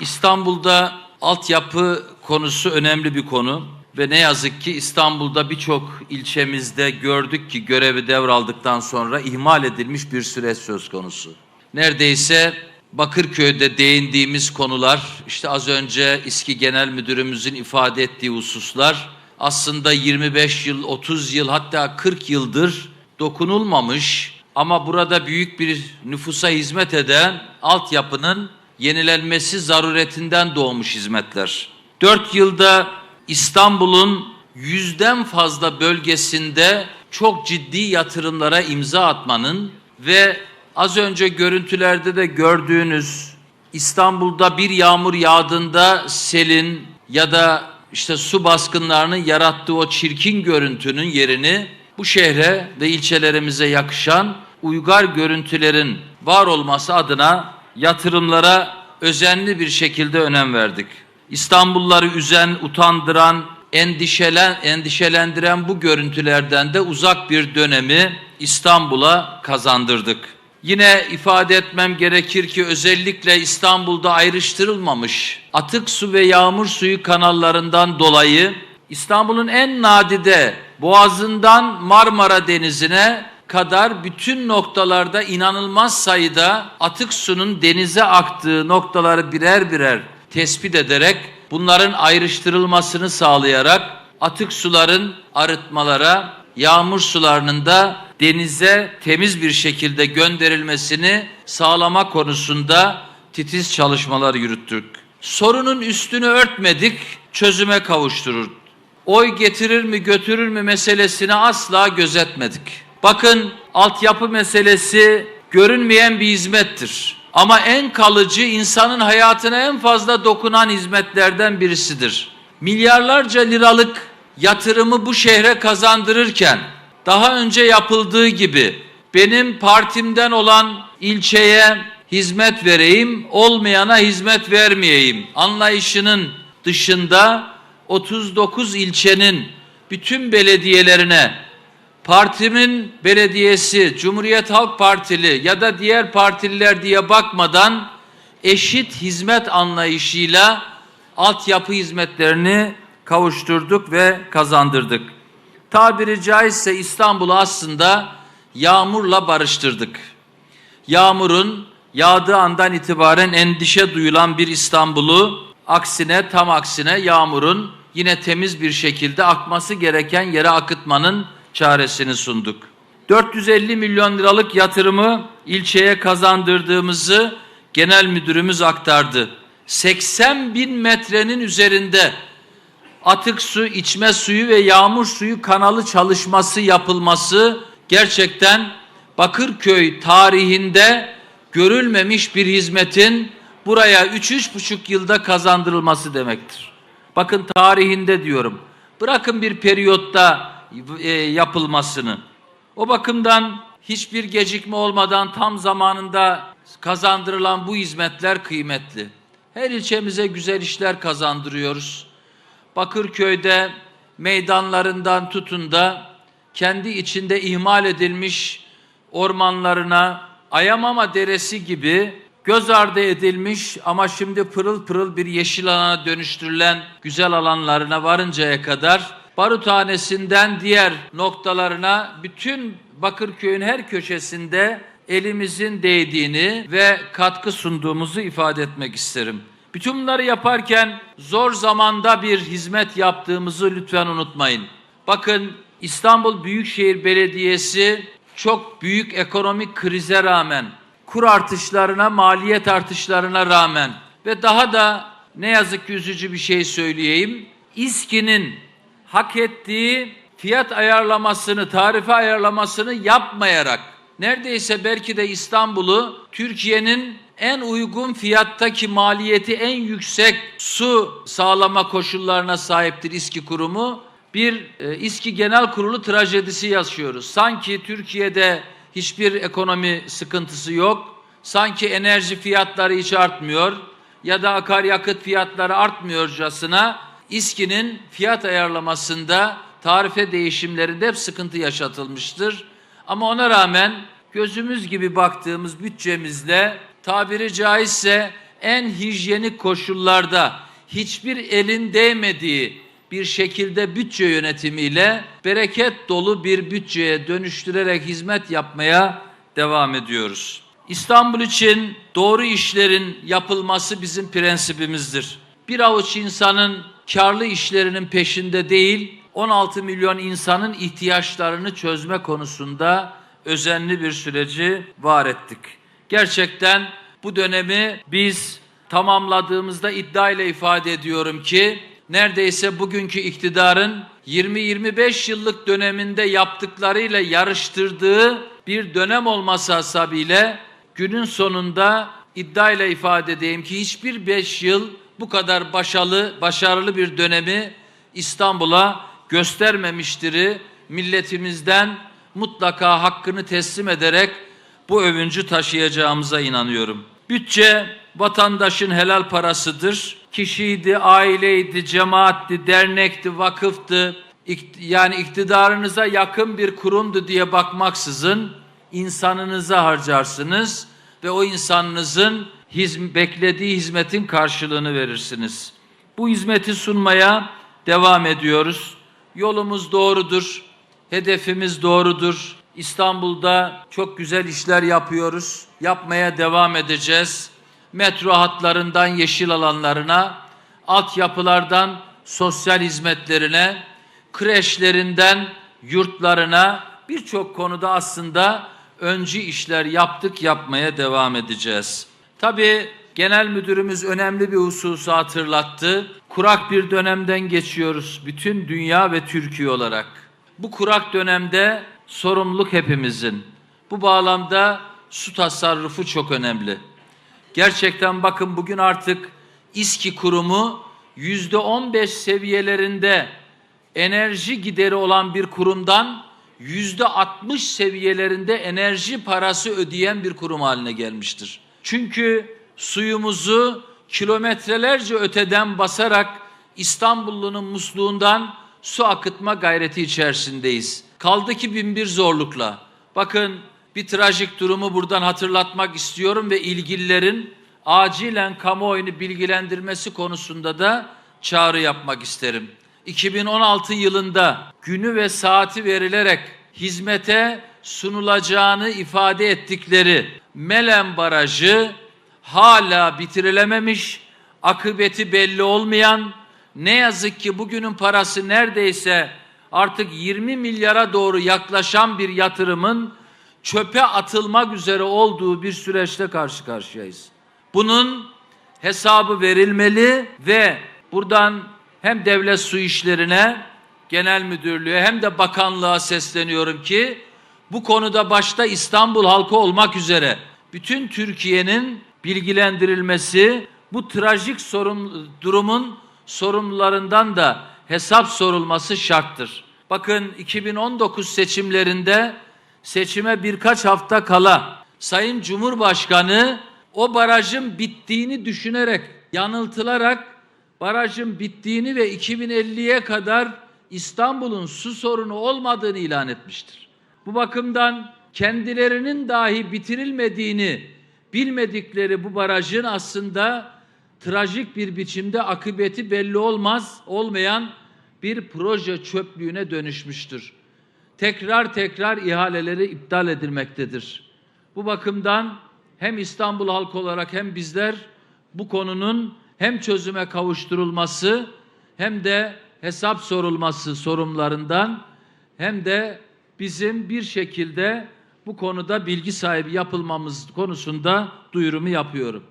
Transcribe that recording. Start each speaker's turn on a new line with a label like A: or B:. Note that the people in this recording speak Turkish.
A: İstanbul'da altyapı konusu önemli bir konu ve ne yazık ki İstanbul'da birçok ilçemizde gördük ki görevi devraldıktan sonra ihmal edilmiş bir süreç söz konusu. Neredeyse Bakırköy'de değindiğimiz konular, işte az önce İSKİ Genel Müdürümüzün ifade ettiği hususlar aslında 25 yıl, 30 yıl hatta 40 yıldır dokunulmamış ama burada büyük bir nüfusa hizmet eden altyapının yenilenmesi zaruretinden doğmuş hizmetler. 4 yılda İstanbul'un yüzden fazla bölgesinde çok ciddi yatırımlara imza atmanın ve az önce görüntülerde de gördüğünüz İstanbul'da bir yağmur yağdığında selin ya da işte su baskınlarının yarattığı o çirkin görüntünün yerini bu şehre ve ilçelerimize yakışan uygar görüntülerin var olması adına yatırımlara özenli bir şekilde önem verdik. İstanbulluları üzen, utandıran, endişelen, endişelendiren bu görüntülerden de uzak bir dönemi İstanbul'a kazandırdık. Yine ifade etmem gerekir ki özellikle İstanbul'da ayrıştırılmamış atık su ve yağmur suyu kanallarından dolayı İstanbul'un en nadide Boğazı'ndan Marmara Denizi'ne kadar bütün noktalarda inanılmaz sayıda atık sunun denize aktığı noktaları birer birer tespit ederek bunların ayrıştırılmasını sağlayarak atık suların arıtmalara, yağmur sularının da denize temiz bir şekilde gönderilmesini sağlama konusunda titiz çalışmalar yürüttük. Sorunun üstünü örtmedik, çözüme kavuşturur. Oy getirir mi götürür mü meselesini asla gözetmedik. Bakın altyapı meselesi görünmeyen bir hizmettir. Ama en kalıcı insanın hayatına en fazla dokunan hizmetlerden birisidir. Milyarlarca liralık yatırımı bu şehre kazandırırken daha önce yapıldığı gibi benim partimden olan ilçeye hizmet vereyim, olmayana hizmet vermeyeyim anlayışının dışında 39 ilçenin bütün belediyelerine partimin belediyesi, Cumhuriyet Halk Partili ya da diğer partililer diye bakmadan eşit hizmet anlayışıyla altyapı hizmetlerini kavuşturduk ve kazandırdık. Tabiri caizse İstanbul'u aslında yağmurla barıştırdık. Yağmurun yağdığı andan itibaren endişe duyulan bir İstanbul'u aksine tam aksine yağmurun yine temiz bir şekilde akması gereken yere akıtmanın çaresini sunduk. 450 milyon liralık yatırımı ilçeye kazandırdığımızı genel müdürümüz aktardı. 80 bin metrenin üzerinde atık su, içme suyu ve yağmur suyu kanalı çalışması yapılması gerçekten Bakırköy tarihinde görülmemiş bir hizmetin buraya 3-3,5 yılda kazandırılması demektir. Bakın tarihinde diyorum. Bırakın bir periyotta yapılmasını. O bakımdan hiçbir gecikme olmadan tam zamanında kazandırılan bu hizmetler kıymetli. Her ilçemize güzel işler kazandırıyoruz. Bakırköy'de meydanlarından tutun da kendi içinde ihmal edilmiş ormanlarına Ayamama Deresi gibi göz ardı edilmiş ama şimdi pırıl pırıl bir yeşil alana dönüştürülen güzel alanlarına varıncaya kadar Baruthanesi'nden diğer noktalarına bütün Bakırköy'ün her köşesinde elimizin değdiğini ve katkı sunduğumuzu ifade etmek isterim. Bütün bunları yaparken zor zamanda bir hizmet yaptığımızı lütfen unutmayın. Bakın İstanbul Büyükşehir Belediyesi çok büyük ekonomik krize rağmen, kur artışlarına, maliyet artışlarına rağmen ve daha da ne yazık ki üzücü bir şey söyleyeyim. İSKİ'nin hak ettiği fiyat ayarlamasını, tarife ayarlamasını yapmayarak neredeyse belki de İstanbul'u Türkiye'nin en uygun fiyattaki maliyeti en yüksek su sağlama koşullarına sahiptir İSKİ kurumu. Bir e, İSKİ Genel Kurulu trajedisi yaşıyoruz. Sanki Türkiye'de hiçbir ekonomi sıkıntısı yok. Sanki enerji fiyatları hiç artmıyor ya da akaryakıt fiyatları artmıyorcasına İSKİ'nin fiyat ayarlamasında tarife değişimlerinde hep sıkıntı yaşatılmıştır. Ama ona rağmen gözümüz gibi baktığımız bütçemizle tabiri caizse en hijyenik koşullarda hiçbir elin değmediği bir şekilde bütçe yönetimiyle bereket dolu bir bütçeye dönüştürerek hizmet yapmaya devam ediyoruz. İstanbul için doğru işlerin yapılması bizim prensibimizdir. Bir avuç insanın karlı işlerinin peşinde değil, 16 milyon insanın ihtiyaçlarını çözme konusunda özenli bir süreci var ettik. Gerçekten bu dönemi biz tamamladığımızda iddia ile ifade ediyorum ki neredeyse bugünkü iktidarın 20-25 yıllık döneminde yaptıklarıyla yarıştırdığı bir dönem olması hasabiyle günün sonunda iddia ile ifade edeyim ki hiçbir 5 yıl bu kadar başarılı, başarılı bir dönemi İstanbul'a göstermemiştir. Milletimizden mutlaka hakkını teslim ederek bu övüncü taşıyacağımıza inanıyorum. Bütçe vatandaşın helal parasıdır. Kişiydi, aileydi, cemaatti, dernekti, vakıftı. Yani iktidarınıza yakın bir kurumdu diye bakmaksızın insanınıza harcarsınız ve o insanınızın hizm- beklediği hizmetin karşılığını verirsiniz. Bu hizmeti sunmaya devam ediyoruz. Yolumuz doğrudur. Hedefimiz doğrudur. İstanbul'da çok güzel işler yapıyoruz. Yapmaya devam edeceğiz. Metro hatlarından yeşil alanlarına, altyapılardan sosyal hizmetlerine, kreşlerinden yurtlarına birçok konuda aslında öncü işler yaptık, yapmaya devam edeceğiz. Tabii genel müdürümüz önemli bir hususu hatırlattı. Kurak bir dönemden geçiyoruz bütün dünya ve Türkiye olarak. Bu kurak dönemde sorumluluk hepimizin. Bu bağlamda su tasarrufu çok önemli. Gerçekten bakın bugün artık İSKİ kurumu yüzde on beş seviyelerinde enerji gideri olan bir kurumdan yüzde 60 seviyelerinde enerji parası ödeyen bir kurum haline gelmiştir. Çünkü suyumuzu kilometrelerce öteden basarak İstanbullunun musluğundan su akıtma gayreti içerisindeyiz. Kaldı ki bin bir zorlukla. Bakın bir trajik durumu buradan hatırlatmak istiyorum ve ilgililerin acilen kamuoyunu bilgilendirmesi konusunda da çağrı yapmak isterim. 2016 yılında günü ve saati verilerek hizmete sunulacağını ifade ettikleri Melen Barajı hala bitirilememiş, akıbeti belli olmayan, ne yazık ki bugünün parası neredeyse artık 20 milyara doğru yaklaşan bir yatırımın çöpe atılmak üzere olduğu bir süreçte karşı karşıyayız. Bunun hesabı verilmeli ve buradan hem devlet su işlerine, genel müdürlüğe hem de bakanlığa sesleniyorum ki bu konuda başta İstanbul halkı olmak üzere bütün Türkiye'nin bilgilendirilmesi, bu trajik sorun, durumun sorumlularından da hesap sorulması şarttır. Bakın 2019 seçimlerinde seçime birkaç hafta kala Sayın Cumhurbaşkanı o barajın bittiğini düşünerek, yanıltılarak barajın bittiğini ve 2050'ye kadar İstanbul'un su sorunu olmadığını ilan etmiştir. Bu bakımdan kendilerinin dahi bitirilmediğini bilmedikleri bu barajın aslında trajik bir biçimde akıbeti belli olmaz olmayan bir proje çöplüğüne dönüşmüştür. Tekrar tekrar ihaleleri iptal edilmektedir. Bu bakımdan hem İstanbul halkı olarak hem bizler bu konunun hem çözüme kavuşturulması hem de hesap sorulması sorumlarından hem de bizim bir şekilde bu konuda bilgi sahibi yapılmamız konusunda duyurumu yapıyorum.